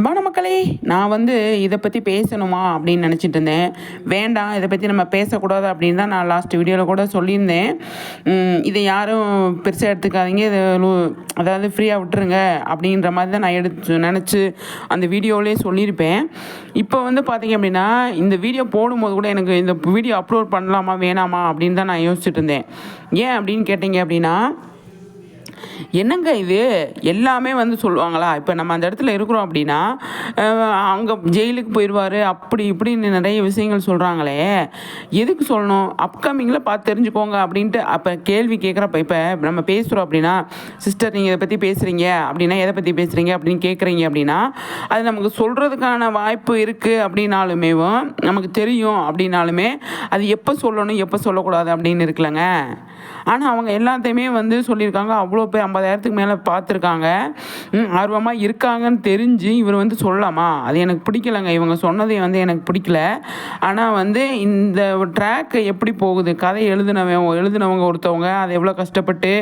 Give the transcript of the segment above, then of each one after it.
அன்பான மக்களே நான் வந்து இதை பற்றி பேசணுமா அப்படின்னு நினச்சிட்டு இருந்தேன். வேண்டாம் இதை பற்றி நம்ம பேசக்கூடாது அப்படின்னு தான் நான் லாஸ்ட் வீடியோவில் கூட சொல்லியிருந்தேன். இதை யாரும் பெருசாக எடுத்துக்காதீங்க. இதை அதாவது ஃப்ரீயாக விட்டுருங்க அப்படின்ற மாதிரி தான் நான் எடுத்து நினச்சி அந்த வீடியோவிலே சொல்லியிருப்பேன். இப்போ வந்து பார்த்தீங்க அப்படின்னா இந்த வீடியோ போடும்போது கூட எனக்கு இந்த வீடியோ அப்லோட் பண்ணலாமா வேணாமா அப்படின்னு தான் நான் யோசிச்சுட்டு இருந்தேன். ஏன் அப்படின்னு கேட்டிங்க அப்படின்னா என்னங்க இது? எல்லாமே வந்து சொல்லுவாங்களா? இப்போ நம்ம அந்த இடத்துல இருக்கிறோம் அப்படின்னா அங்கே ஜெயிலுக்கு போயிடுவார் அப்படி இப்படின்னு நிறைய விஷயங்கள் சொல்கிறாங்களே எதுக்கு சொல்லணும்? அப்கமிங்கில் பார்த்து தெரிஞ்சுக்கோங்க அப்படின்ட்டு அப்போ கேள்வி கேட்குறப்ப இப்போ நம்ம பேசுகிறோம் அப்படின்னா சிஸ்டர் நீங்கள் இதை பற்றி பேசுகிறீங்க அப்படின்னா எதை பற்றி பேசுகிறீங்க அப்படின்னு கேட்குறீங்க அப்படின்னா அது நமக்கு சொல்கிறதுக்கான வாய்ப்பு இருக்குது அப்படின்னாலுமேவும் நமக்கு தெரியும் அப்படின்னாலுமே அது எப்போ சொல்லணும் எப்போ சொல்லக்கூடாது அப்படின்னு இருக்குல்லங்க. ஆனால் அவங்க எல்லாத்தையுமே வந்து சொல்லியிருக்காங்க. அவ்வளோ பேர் ஐம்பதாயிரத்துக்கு மேலே பார்த்துருக்காங்க. ஆர்வமாக இருக்காங்கன்னு தெரிஞ்சு இவர் வந்து சொல்லலாமா? அது எனக்கு பிடிக்கலங்க. இவங்க சொன்னதே வந்து எனக்கு பிடிக்கல. ஆனால் வந்து இந்த ட்ராக் எப்படி போகுது? கதை எழுதினவன் எழுதினவங்க ஒருத்தவங்க அதை எவ்வளோ கஷ்டப்பட்டு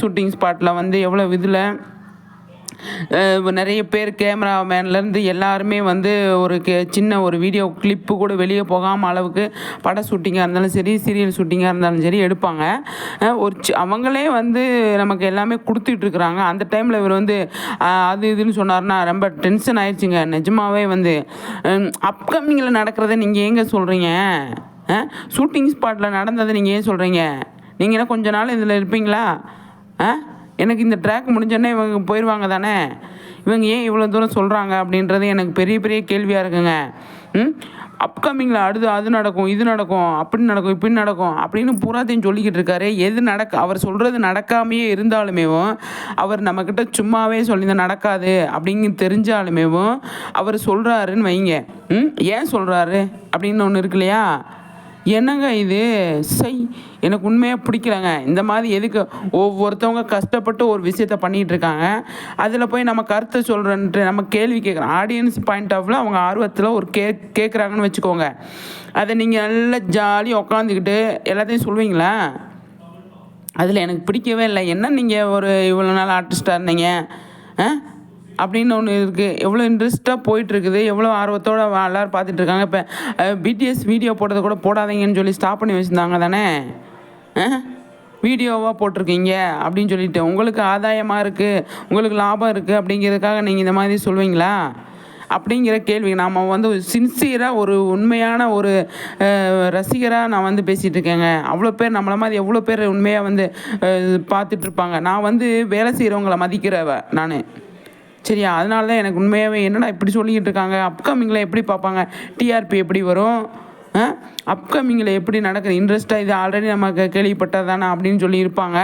ஷூட்டிங் ஸ்பாட்டில் வந்து எவ்வளோ இதில் நிறைய பேர் கேமராமேன்லேருந்து எல்லாருமே வந்து ஒரு கே சின்ன ஒரு வீடியோ கிளிப்பு கூட வெளியே போகாமல் அளவுக்கு பட ஷூட்டிங்காக இருந்தாலும் சரி சீரியல் ஷூட்டிங்காக இருந்தாலும் சரி எடுப்பாங்க. ஒரு அவங்களே வந்து நமக்கு எல்லாமே கொடுத்துட்ருக்குறாங்க அந்த டைமில் இவர் வந்து அது இதுன்னு சொன்னார்னா ரொம்ப டென்ஷன் ஆயிடுச்சுங்க நிஜமாவே வந்து அப்கமிங்கில் நடக்கிறத நீங்கள் ஏங்க சொல்கிறீங்க ஷூட்டிங் ஸ்பாட்டில் நடந்ததை நீங்கள் ஏன் சொல்கிறீங்க நீங்கள் என்ன கொஞ்ச நாள் இதில் இருப்பீங்களா? ஆ எனக்கு இந்த ட்ராக் முடிஞ்சோடனே இவங்க போயிடுவாங்க தானே? இவங்க ஏன் இவ்வளோ தூரம் சொல்கிறாங்க அப்படின்றது எனக்கு பெரிய பெரிய கேள்வியாக இருக்குங்க. ம்? அப்கமிங்கில் அடுத்து அது நடக்கும் இது நடக்கும் அப்படி நடக்கும் இப்படி நடக்கும் அப்படின்னு பூராத்தையும் சொல்லிக்கிட்டு இருக்காரு. எது நடக்க அவர் சொல்கிறது நடக்காமையே இருந்தாலுமேவும் அவர் நம்மக்கிட்ட சும்மாவே சொல்லி நடக்காது அப்படின்னு தெரிஞ்சாலுமேவும் அவர் சொல்கிறாருன்னு வைங்க. ம்? ஏன் சொல்கிறாரு அப்படின்னு ஒன்று இருக்கு இல்லையா? என்னங்க இது? சை எனக்கு உண்மையாக பிடிக்கலங்க. இந்த மாதிரி எதுக்கு ஒவ்வொருத்தவங்க கஷ்டப்பட்டு ஒரு விஷயத்த பண்ணிகிட்டு இருக்காங்க. அதில் போய் நம்ம கருத்தை சொல்கிறன்ட்டு நம்ம கேள்வி கேட்குறோம் ஆடியன்ஸ் பாயிண்ட் ஆஃப்ல அவங்க ஆர்வத்தில் ஒரு கே கேட்குறாங்கன்னு வச்சுக்கோங்க. அதை நீங்கள் நல்லா ஜாலியாக உட்காந்துக்கிட்டு எல்லாத்தையும் சொல்லுவீங்களா அதில் எனக்கு பிடிக்கவே இல்லை. என்ன நீங்கள் ஒரு இவ்வளோ நாள் ஆர்டிஸ்டாக இருந்தீங்க? ஆ? அப்படின்னு ஒன்று இருக்குது எவ்வளோ இன்ட்ரெஸ்ட்டாக போயிட்டுருக்குது. எவ்வளோ ஆர்வத்தோடு எல்லோரும் பார்த்துட்ருக்காங்க இப்போ பிடிஎஸ் வீடியோ போட்டதை கூட போடாதீங்கன்னு சொல்லி ஸ்டாப் பண்ணி வச்சுருந்தாங்க தானே? வீடியோவாக போட்டிருக்கீங்க அப்படின்னு சொல்லிட்டு. உங்களுக்கு ஆதாயமாக இருக்குது உங்களுக்கு லாபம் இருக்குது அப்படிங்கிறதுக்காக நீங்கள் இந்த மாதிரி சொல்லுவீங்களா அப்படிங்கிற கேள்வி. நாம் வந்து சின்சியராக ஒரு உண்மையான ஒரு ரசிகராக நான் வந்து பேசிகிட்டு இருக்கேங்க அவ்வளோ பேர் நம்மளை மாதிரி எவ்வளோ பேர் உண்மையாக வந்து பார்த்துட்ருப்பாங்க நான் வந்து வேலை செய்கிறவங்கள மதிக்கிறவ நான். சரியா? அதனால தான் எனக்கு உண்மையாகவே என்னடா இப்படி சொல்லிக்கிட்டு இருக்காங்க? அப்கமிங்கில் எப்படி பார்ப்பாங்க? டிஆர்பி எப்படி வரும்? அப்கமிங்கில் எப்படி நடக்குது? இன்ட்ரெஸ்ட்டாக இது ஆல்ரெடி நமக்கு கேள்விப்பட்டது தானே அப்படின்னு சொல்லி இருப்பாங்க